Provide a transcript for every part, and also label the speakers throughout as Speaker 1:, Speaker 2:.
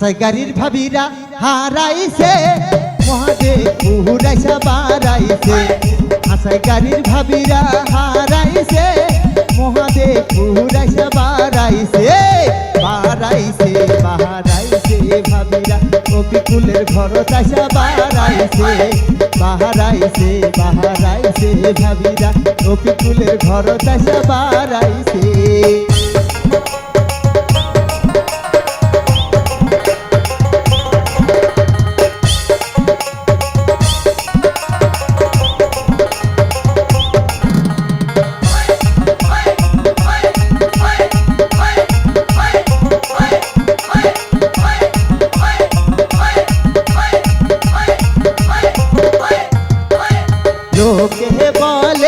Speaker 1: তাই গাড়ির ভাবিরা হারাইছে। মহাদেব পুরাইসা হাসাই গাড়ির ভাবিরা হারাইছে। মহাদেব পুরাইসা বারাইছে বারাইছে বাহারাইছে ভাবিরা। কপিকুলের ঘর তাসা বারাইছে বাহারাইছে বাহারাইছে ভাবিরা। কপিকুলের ঘর তাসা বারাইছে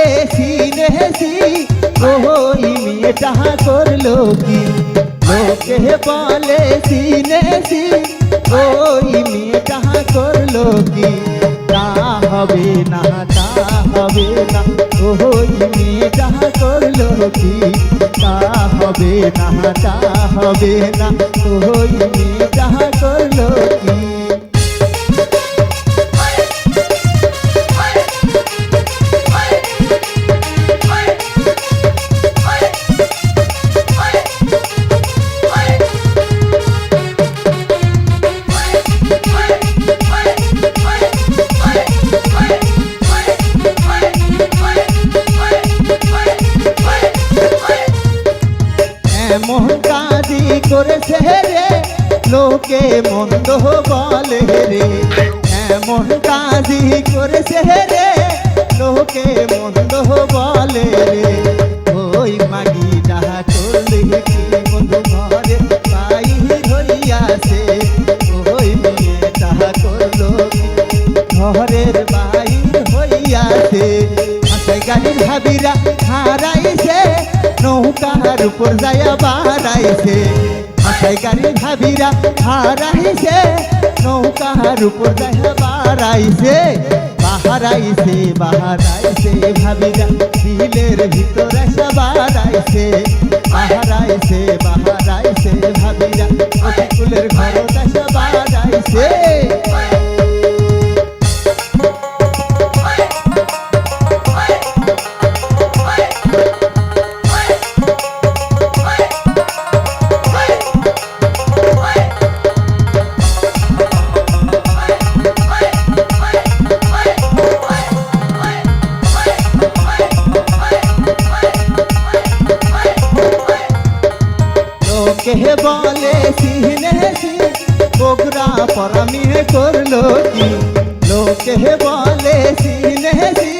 Speaker 1: বলে সিনেছি ওই মেয়েটা করল কি লোকে বলে সিনেছি ওই মেয়েটা করল কি তা হবে না তা হবে না ওই মেয়েটা করল কি তা হবে না তা হবে না ওই মেয়েটা করেছে রে লোকে মন্দ বলে রে। এমন কাজই করেছে রে লোকে মন্দ বলে রে। ওই মাগি ডাহা করলে হারাইছে, নৌকার উপর যায়া বাড়াইছে। গাড়ির ভাবিরা হারাইছে নৌকার উপর বাড়াইছে বাহারাইছে বাহারাইছে ভাবিরা দিলের ভিতর আসা লোকে বলে সিনেছি বগুড়া পরামি করল কি? লোকে বলে সিনেছি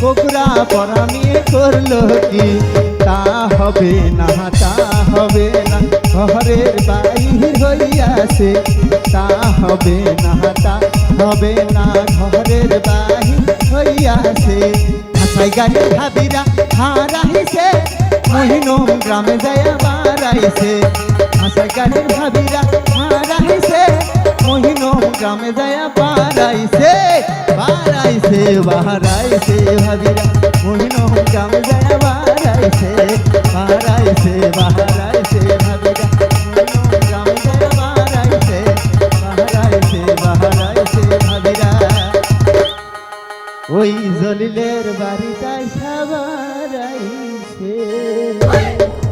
Speaker 1: বগুড়া পরামি করল কি? তা হবে না, তা হবে না, ঘরের বাইর হইয়াছে। তা হবে না, তা হবে না, ঘরের বাইর হইয়াছে। আশাই গাড়ি ভাবিরা হারাইছে। মহিনম গ্রামে যায় বাড়াইছে হাসা গানের ভাবিরা হারাইছে মহিনম গ্রামে যায় বাড়াইছে বাড়াইছে বাড়াইছে ভাবিরা। মহিনম গ্রামে যায় বাড়াইছে বাড়াইছে বাড়াইছে ভাবিরা। ওই জলিলের বাড়িটাই সাবারাই আছে